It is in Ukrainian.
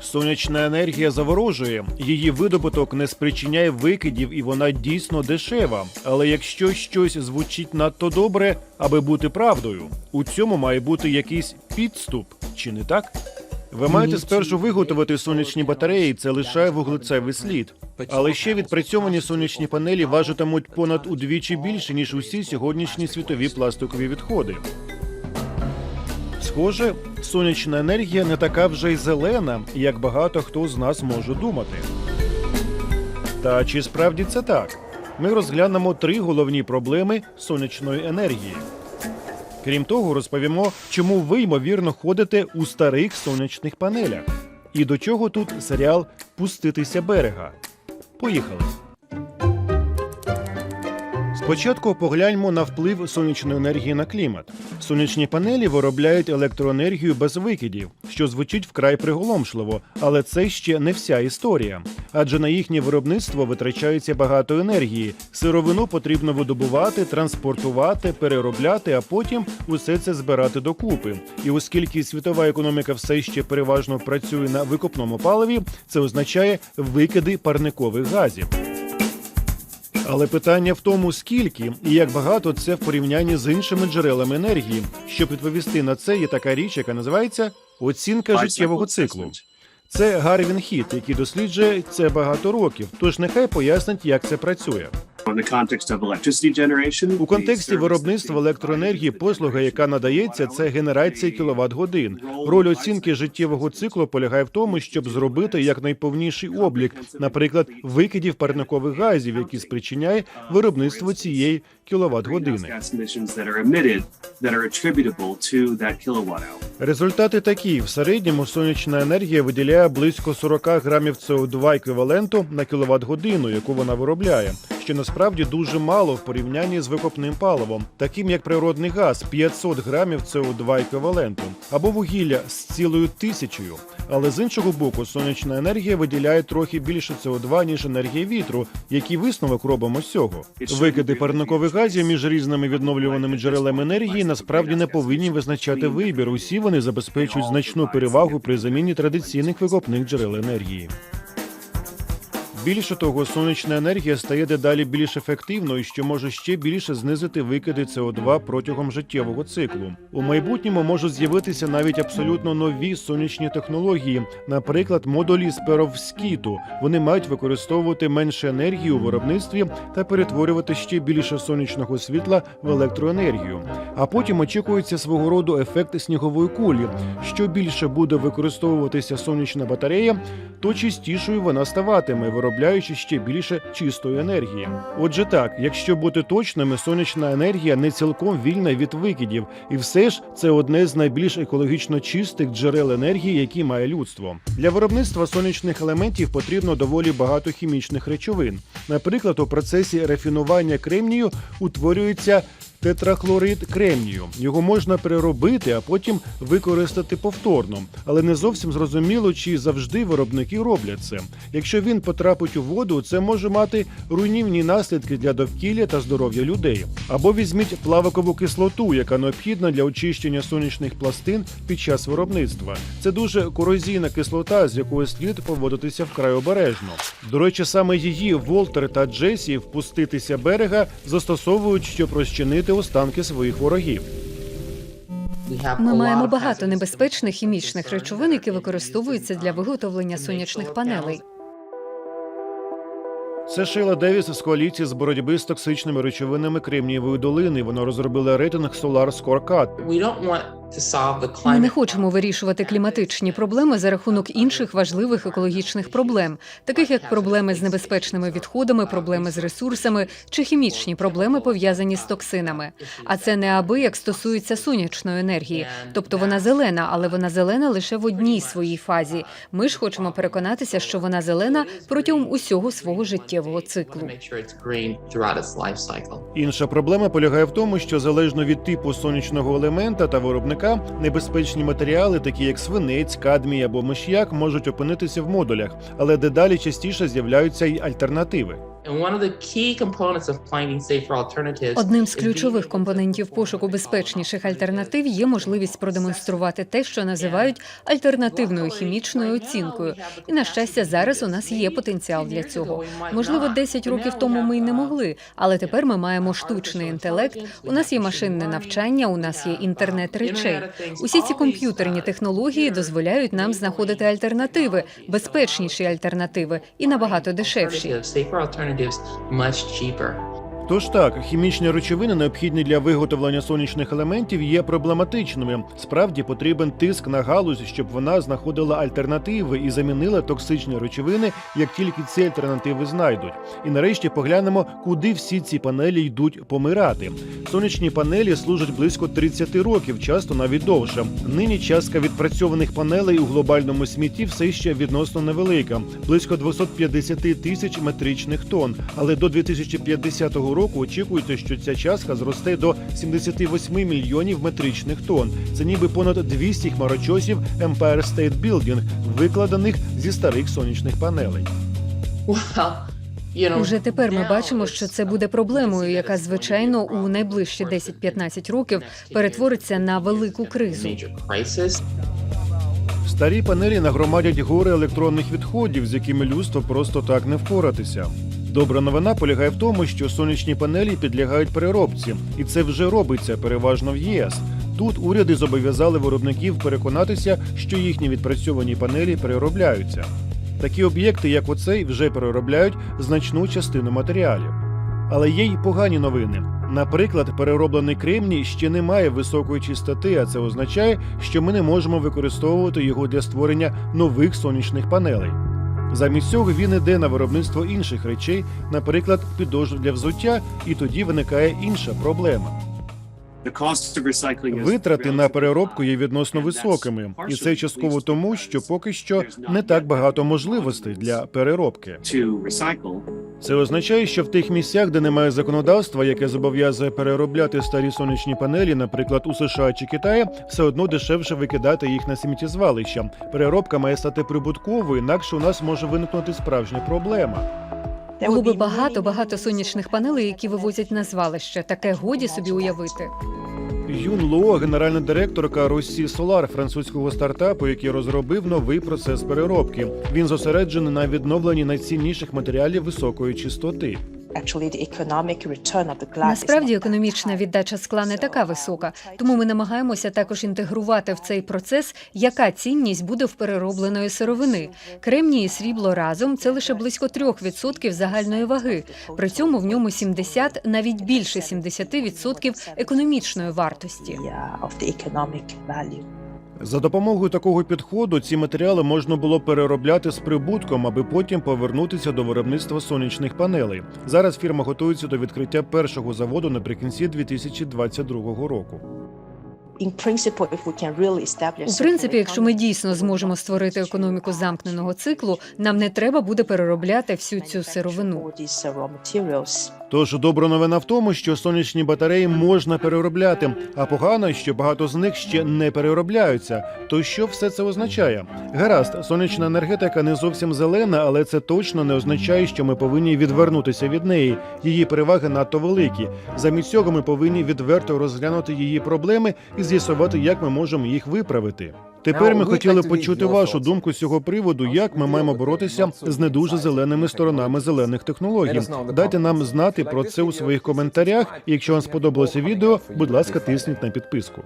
Сонячна енергія заворожує, її видобуток не спричиняє викидів і вона дійсно дешева. Але якщо щось звучить надто добре, аби бути правдою, у цьому має бути якийсь підступ, чи не так? Ви маєте спершу виготовити сонячні батареї, це лишає вуглецевий слід. Але ще відпрацьовані сонячні панелі важитимуть понад удвічі більше, ніж усі сьогоднішні світові пластикові відходи. Схоже, сонячна енергія не така вже й зелена, як багато хто з нас може думати. Та чи справді це так? Ми розглянемо три головні проблеми сонячної енергії. Крім того, розповімо, чому ви ймовірно ходите у старих сонячних панелях. І до чого тут серіал Пуститися берега. Поїхали. Спочатку погляньмо на вплив сонячної енергії на клімат. Сонячні панелі виробляють електроенергію без викидів, що звучить вкрай приголомшливо, але це ще не вся історія. Адже на їхнє виробництво витрачається багато енергії. Сировину потрібно видобувати, транспортувати, переробляти, а потім усе це збирати докупи. І оскільки світова економіка все ще переважно працює на викопному паливі, це означає викиди парникових газів. Але питання в тому, скільки і як багато це в порівнянні з іншими джерелами енергії. Щоб відповісти на це, є така річ, яка називається оцінка життєвого циклу. Це Гарвін Хіт, який досліджує це багато років. Тож нехай пояснить, як це працює. У контексті виробництва електроенергії послуга, яка надається, це генерація кіловат годин. Роль оцінки життєвого циклу полягає в тому, щоб зробити якнайповніший облік, наприклад, викидів парникових газів, які спричиняє виробництво цієї кіловат години. Результати такі: в середньому сонячна енергія виділяє близько 40 грамів СО2 еквіваленту на кіловат годину, яку вона виробляє. Що насправді дуже мало в порівнянні з викопним паливом, таким як природний газ 500 грамів СО2 еквіваленту, або вугілля з цілою тисячею. Але з іншого боку, сонячна енергія виділяє трохи більше СО2, ніж енергія вітру. Який висновок робимо з цього? Викиди парникових газів між різними відновлюваними джерелами енергії насправді не повинні визначати вибір. Усі вони забезпечують значну перевагу при заміні традиційних викопних джерел енергії. Більше того, сонячна енергія стає дедалі більш ефективною, що може ще більше знизити викиди СО2 протягом життєвого циклу. У майбутньому можуть з'явитися навіть абсолютно нові сонячні технології, наприклад, модулі з перовскіту. Вони мають використовувати менше енергії у виробництві та перетворювати ще більше сонячного світла в електроенергію. А потім очікується свого роду ефект снігової кулі. Що більше буде використовуватися сонячна батарея, то чистішою вона ставатиме, виробляючи ще більше чистої енергії. Отже, так, якщо бути точними, сонячна енергія не цілком вільна від викидів, і все ж це одне з найбільш екологічно чистих джерел енергії, які має людство. Для виробництва сонячних елементів потрібно доволі багато хімічних речовин. Наприклад, у процесі рафінування кремнію утворюється тетрахлорид кремнію. Його можна переробити, а потім використати повторно. Але не зовсім зрозуміло, чи завжди виробники роблять це. Якщо він потрапить у воду, це може мати руйнівні наслідки для довкілля та здоров'я людей. Або візьміть плавикову кислоту, яка необхідна для очищення сонячних пластин під час виробництва. Це дуже корозійна кислота, з якою слід поводитися вкрай обережно. До речі, саме її Волтер та Джесі впуститися берега застосовують, щоб розчинити останки своїх ворогів. Ми маємо багато небезпечних хімічних речовин, які використовуються для виготовлення сонячних панелей. Це Шейла Девіс з коаліції з боротьби з токсичними речовинами Кремнієвої долини. Вона розробила рейтинг Solar Scorecard. Ми не хочемо вирішувати кліматичні проблеми за рахунок інших важливих екологічних проблем, таких як проблеми з небезпечними відходами, проблеми з ресурсами чи хімічні проблеми пов'язані з токсинами. А це неабияк стосується сонячної енергії, тобто вона зелена, але вона зелена лише в одній своїй фазі. Ми ж хочемо переконатися, що вона зелена протягом усього свого життєвого циклу. Інша проблема полягає в тому, що залежно від типу сонячного елемента та виробника, небезпечні матеріали, такі як свинець, кадмій або миш'як, можуть опинитися в модулях, але дедалі частіше з'являються й альтернативи. Одним з ключових компонентів пошуку безпечніших альтернатив є можливість продемонструвати те, що називають альтернативною хімічною оцінкою. І на щастя, зараз у нас є потенціал для цього. Можливо, 10 років тому ми й не могли, але тепер ми маємо штучний інтелект. У нас є машинне навчання, у нас є інтернет речей. Усі ці комп'ютерні технології дозволяють нам знаходити альтернативи, безпечніші альтернативи і набагато дешевші. Alternatives, much cheaper. Тож так, хімічні речовини, необхідні для виготовлення сонячних елементів, є проблематичними. Справді потрібен тиск на галузь, щоб вона знаходила альтернативи і замінила токсичні речовини, як тільки ці альтернативи знайдуть. І нарешті поглянемо, куди всі ці панелі йдуть помирати. Сонячні панелі служать близько 30 років, часто навіть довше. Нині частка відпрацьованих панелей у глобальному смітті все ще відносно невелика близько 250 тисяч метричних тонн. Але до 2050 року очікується, що ця частка зросте до 78 мільйонів метричних тонн. Це ніби понад 200 хмарочосів Empire State Building, викладених зі старих сонячних панелей. Уже тепер ми бачимо, що це буде проблемою, яка звичайно у найближчі 10-15 років перетвориться на велику кризу. Старі панелі нагромадять гори електронних відходів, з якими людство просто так не впоратися. Добра новина полягає в тому, що сонячні панелі підлягають переробці, і це вже робиться переважно в ЄС. Тут уряди зобов'язали виробників переконатися, що їхні відпрацьовані панелі переробляються. Такі об'єкти, як оцей, вже переробляють значну частину матеріалів. Але є й погані новини. Наприклад, перероблений кремній ще не має високої чистоти, а це означає, що ми не можемо використовувати його для створення нових сонячних панелей. Замість цього він іде на виробництво інших речей, наприклад, підошв для взуття, і тоді виникає інша проблема. Витрати на переробку є відносно високими, і це частково тому, що поки що не так багато можливостей для переробки. Це означає, що в тих місцях, де немає законодавства, яке зобов'язує переробляти старі сонячні панелі, наприклад, у США чи Китаї, все одно дешевше викидати їх на сміттєзвалища. Переробка має стати прибутковою, інакше у нас може виникнути справжня проблема. Було би багато багато сонячних панелей, які вивозять на звалище. Таке годі собі уявити. Юн Луо, генеральна директорка Росі Солар, французького стартапу, який розробив новий процес переробки. Він зосереджений на відновленні найцінніших матеріалів високої чистоти. Насправді економічна віддача скла не така висока, тому ми намагаємося також інтегрувати в цей процес, яка цінність буде в переробленої сировини. Кремній і срібло разом це лише близько 3% загальної ваги. При цьому в ньому 70, навіть більше 70% економічної вартості. За допомогою такого підходу ці матеріали можна було переробляти з прибутком, аби потім повернутися до виробництва сонячних панелей. Зараз фірма готується до відкриття першого заводу наприкінці 2022 року. У принципі, якщо ми дійсно зможемо створити економіку замкненого циклу, нам не треба буде переробляти всю цю сировину. Тож добра новина в тому, що сонячні батареї можна переробляти, а погано, що багато з них ще не переробляються. То що все це означає? Гаразд, сонячна енергетика не зовсім зелена, але це точно не означає, що ми повинні відвернутися від неї. Її переваги надто великі. Замість цього ми повинні відверто розглянути її проблеми і з'ясувати, як ми можемо їх виправити. Тепер ми хотіли почути вашу думку з цього приводу, як ми маємо боротися з не дуже зеленими сторонами зелених технологій. Дайте нам знати про це у своїх коментарях. І якщо вам сподобалося відео, будь ласка, тисніть на підписку.